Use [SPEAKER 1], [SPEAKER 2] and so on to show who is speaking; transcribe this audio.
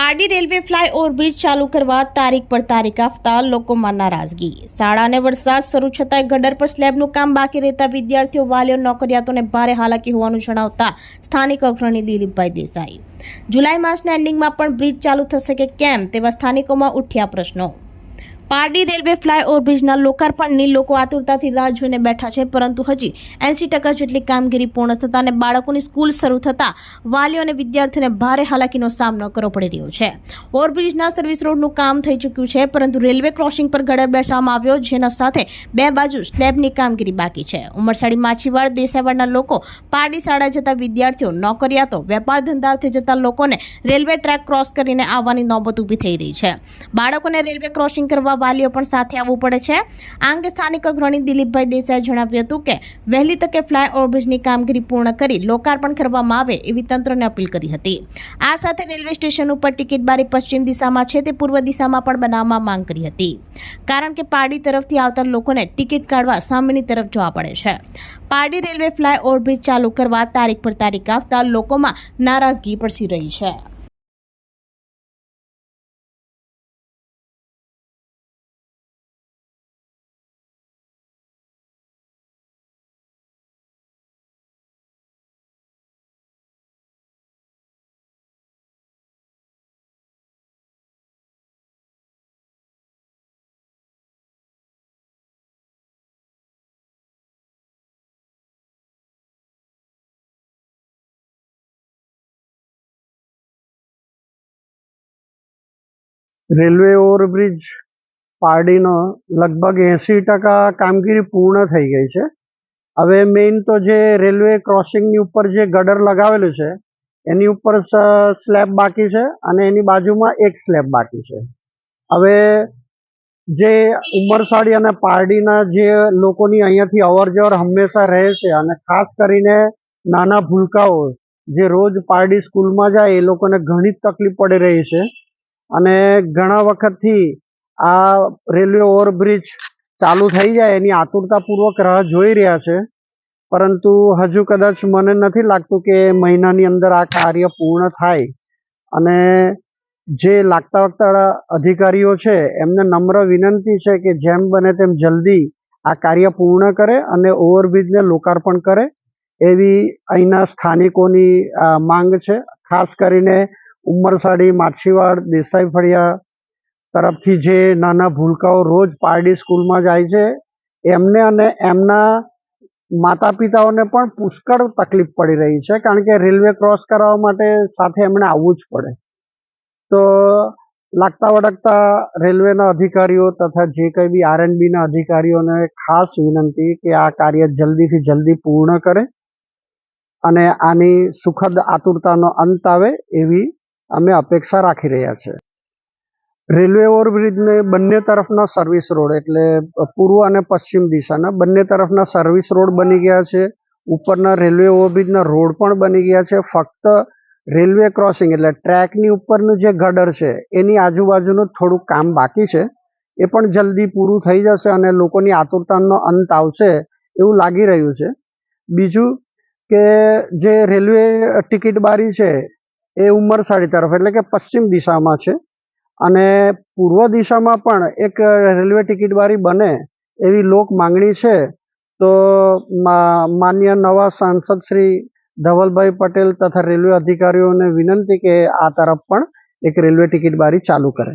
[SPEAKER 1] Pardi railway flyover bridge ચાલુ કરવા તારીખ પર તારીખ આપતા લોકોમાં નારાજગી. શાળા અને વરસાદ શરૂ છતાંય ગડર પર સ્લેબનું કામ બાકી રહેતા વિદ્યાર્થીઓ, વાલીઓ, નોકરિયાતોને ભારે હાલાકી હોવાનું જણાવતા સ્થાનિક અગ્રણી દિલીપભાઈ દેસાઈ. જુલાઈ માસના એન્ડિંગમાં પણ બ્રિજ ચાલુ થશે કે કેમ તેવા સ્થાનિકોમાં ઉઠ્યા પ્રશ્નો. પારડી રેલવે ફ્લાય ઓવરબ્રિજના લોકાર્પણની લોકો આતુરતાથી રાહ જોઈને બેઠા છે, પરંતુ હજી એંસી ટકા જેટલી કામગીરી પૂર્ણ થતાં અને બાળકોની સ્કૂલ શરૂ થતાં વાલીઓ અને વિદ્યાર્થીઓને ભારે હાલાકીનો સામનો કરવો પડી રહ્યો છે. ઓવરબ્રિજના સર્વિસ રોડનું કામ થઈ ચૂક્યું છે, પરંતુ રેલવે ક્રોસિંગ પર ગડર બેસવામાં આવ્યો, જેના સાથે બે બાજુ સ્લેબની કામગીરી બાકી છે. ઉમરસાડી, માછીવાડ, દેસાઈવાડના લોકો પારડી શાળા જતા વિદ્યાર્થીઓ, નોકરિયાતો, વેપાર ધંધાર્થે જતા લોકોને રેલવે ટ્રેક ક્રોસ કરીને આવવાની નોબત ઊભી થઈ રહી છે. બાળકોને રેલવે ક્રોસિંગ કરવા વાલીઓ પણ સાથે આવવું પડે છે. આ અંગે સ્થાનિક અગ્રણી દિલીપભાઈ દેસાઈએ જણાવ્યું હતું કે, વહેલી તકે ફ્લાય ઓવરબ્રિજની કામગીરી પૂર્ણ કરી, લોકાર્પણ કરવામાં આવે એવી તંત્રને અપીલ કરી હતી. આ સાથે રેલવે સ્ટેશન ઉપર ટિકિટ બારી પશ્ચિમ દિશામાં છે તે પૂર્વ દિશામાં પણ બનાવવામાં માંગ કરી હતી. કારણ કે પારડી તરફથી આવતા લોકોને ટિકિટ કાઢવા સામેની તરફ જોવા પડે છે. પારડી રેલવે ફ્લાય ઓવરબ્રિજ ચાલુ કરવા તારીખ પર તારીખ આવતા લોકોમાં નારાજગી પડસી રહી છે.
[SPEAKER 2] રેલવે ઓવરબ્રિજ પારડીનો લગભગ એંસી ટકા કામગીરી પૂર્ણ થઈ ગઈ છે. હવે મેઇન તો જે રેલવે ક્રોસિંગની ઉપર જે ગડર લગાવેલું છે, એની ઉપર સ્લેબ બાકી છે અને એની બાજુમાં એક સ્લેબ બાકી છે. હવે જે ઉમરસાડી અને પારડીના જે લોકોની અહીંયાથી અવર જવર હંમેશા રહે છે અને ખાસ કરીને નાના ભૂલકાઓ જે રોજ પારડી સ્કૂલમાં જાય એ લોકોને ઘણી તકલીફ પડી રહી છે. અને ઘણા વખતથી આ રેલવે ઓવરબ્રિજ ચાલુ થઈ જાય એની આતુરતાપૂર્વક રાહ જોઈ રહ્યા છે. પરંતુ હજુ કદાચ મને નથી લાગતું કે મહિનાની અંદર આ કાર્ય પૂર્ણ થાય. અને જે લાગતા વખતા અધિકારીઓ છે, એમને નમ્ર વિનંતી છે કે જેમ બને તેમ જલ્દી આ કાર્ય પૂર્ણ કરે અને ઓવરબ્રિજને લોકાર્પણ કરે એવી અહીંના સ્થાનિકોની માંગ છે. ખાસ કરીને ઉમરસાડી માછીવાડ, દેસાઈ ફળિયા તરફથી જે નાના ભૂલકાઓ રોજ પારડી સ્કૂલમાં જાય છે, એમને અને એમના માતા પિતાઓને પણ પુષ્કળ તકલીફ પડી રહી છે, કારણ કે રેલવે ક્રોસ કરાવવા માટે સાથે એમણે આવવું જ પડે. તો લાગતા વળગતા રેલવેના અધિકારીઓ તથા જે કંઈ બી આરએનબીના અધિકારીઓને ખાસ વિનંતી કે આ કાર્ય જલ્દીથી જલ્દી પૂર્ણ કરે અને આની સુખદ આતુરતાનો અંત આવે એવી અમે અપેક્ષા રાખી રહ્યા છે. રેલવે ઓવરબ્રિજને બંને તરફના સર્વિસ રોડ એટલે પૂર્વ અને પશ્ચિમ દિશાના બંને તરફના સર્વિસ રોડ બની ગયા છે. ઉપરના રેલવે ઓવરબ્રિજના રોડ પણ બની ગયા છે. ફક્ત રેલવે ક્રોસિંગ એટલે ટ્રેકની ઉપરનું જે ગડર છે, એની આજુબાજુનું થોડુંક કામ બાકી છે. એ પણ જલ્દી પૂરું થઈ જશે અને લોકોની આતુરતાનો અંત આવશે એવું લાગી રહ્યું છે. બીજું કે જે રેલવે ટિકિટ બારી છે એ ઉમરસાડી તરફ, એટલે કે પશ્ચિમ દિશામાં છે. અને પૂર્વ દિશામાં પણ એક રેલવે ટિકિટ બારી બને એવી લોક માંગણી છે. તો માન્ય નવા સાંસદ શ્રી ધવલભાઈ પટેલ તથા રેલવે અધિકારીઓને વિનંતી કે આ તરફ પણ એક રેલવે ટિકિટ બારી ચાલુ કરે